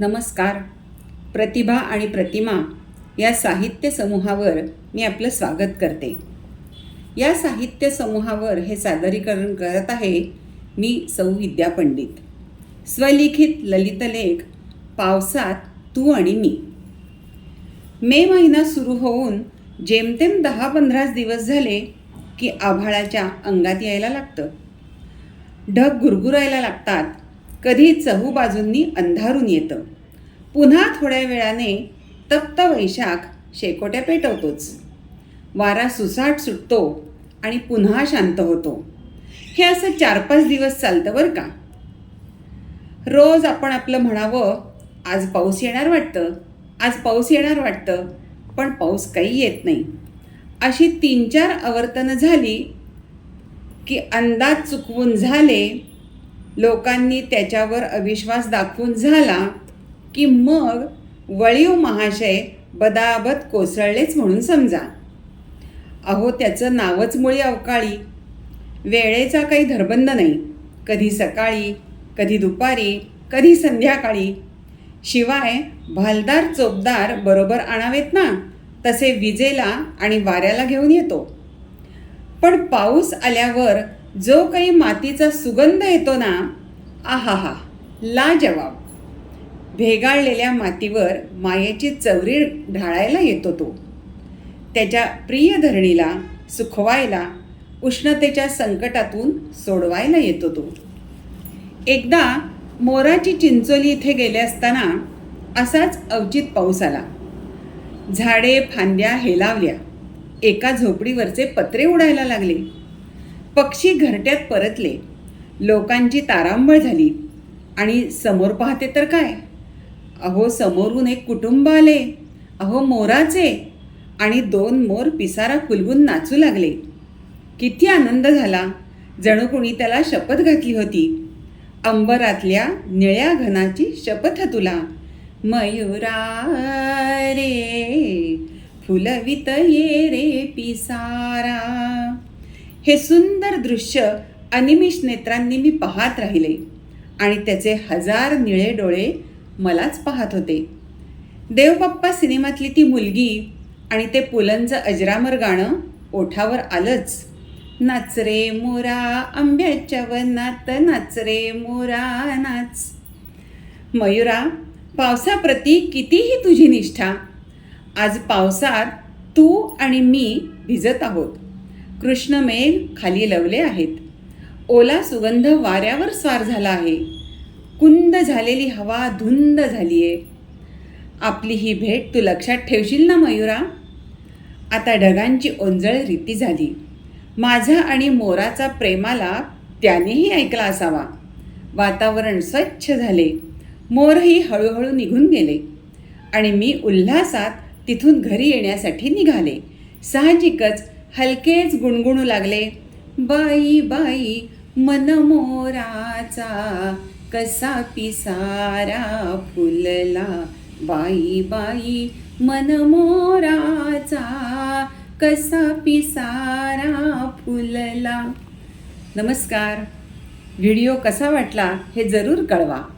नमस्कार. प्रतिभा आणि प्रतिमा या साहित्य समूहावर मी आपलं स्वागत करते. या साहित्य समूहावर हे सादरीकरण करत आहे मी सौ विद्या पंडित स्वलिखित ललितलेख पावसात तू आणि मी. मे महिना सुरू होऊन जेमतेम दहा पंधराच दिवस झाले की आभाळाच्या अंगात यायला लागतं. ढग गुरगुरायला लागतात. कधी चहू बाजूंनी अंधारून येतं. पुन्हा थोड्या वेळाने तप्त वैशाख शेकोट्या पेटवतोच. वारा सुसाट सुटतो आणि पुन्हा शांत होतो. हे असं चार पाच दिवस चालतं बरं का? रोज आपण आपलं म्हणावं आज पाऊस येणार वाटतं आज पाऊस येणार वाटतं पण पाऊस काही येत नाही. अशी तीन चार आवर्तनं झाली की अंदाज चुकवून झाले लोकांनी त्याच्यावर अविश्वास दाखवून झाला की मग वळीव महाशय बदाबद कोसळलेच म्हणून समजा. अहो त्याचं नावच मुळी अवकाळी. वेळेचा काही धरबंध नाही. कधी सकाळी कधी दुपारी कधी संध्याकाळी. शिवाय भालदार चोपदार बरोबर आणावेत ना तसे विजेला आणि वाऱ्याला घेऊन येतो. पण पाऊस आल्यावर जो काही मातीचा सुगंध येतो ना आहा लाजवाब. भेगाळलेल्या मातीवर मायेची चवरी ढाळायला येतो तो. त्याच्या प्रिय धरणीला सुखवायला उष्णतेच्या संकटातून सोडवायला येतो तो. एकदा मोराची चिंचोली इथे गेले असताना असाच अवचित पाऊस आला. झाडे फांद्या हेलावल्या. एका झोपडीवरचे पत्रे उडायला लागले. पक्षी घरट्यात परतले. लोकांची तारांबळ झाली. आणि समोर पाहते तर काय? अहो समोरून एक कुटुंब आले. अहो मोराचे. आणि दोन मोर पिसारा फुलवून नाचू लागले. किती आनंद झाला. जणू कुणी त्याला शपथ घातली होती. अंबरातल्या निळ्या घनाची शपथ तुला. मयुरा रे फुलवित ये रे पिसारा. हे सुंदर दृश्य अनिमिष नेत्रांनी मी पाहत राहिले. आणि त्याचे हजार निळे डोळे मलाच पाहत होते. देवबाप्पा सिनेमातली ती मुलगी आणि ते पुलंचं अजरामर गाणं ओठावर आलंच. नाच रे मोरा आंब्याच्या वनात नाच रे मोरा नाच. मयुरा पावसाप्रती कितीही तुझी निष्ठा. आज पावसात तू आणि मी भिजत आहोत. कृष्णमेघ खाली लवले आहेत. ओला सुगंध वाऱ्यावर स्वार झाला आहे. कुंद झालेली हवा धुंद झाली आहे आपली ही भेट तू लक्षात ठेवशील ना मयुरा? आता ढगांची ओंजळ रीती झाली. माझा आणि मोराचा प्रेमाला त्यानेही ऐकला असावा. वातावरण स्वच्छ झाले. मोरही हळूहळू निघून गेले. आणि मी उल्हासात तिथून घरी येण्यासाठी निघाले. साहजिकच हलकेच गुणगुणू लागले. बाई बाई मन मोराचा कसा पिसारा फुलला. बाई बाई मन मोराचा कसा पिसारा फुलला. नमस्कार. व्हिडिओ कसा वाटला हे जरूर कळवा.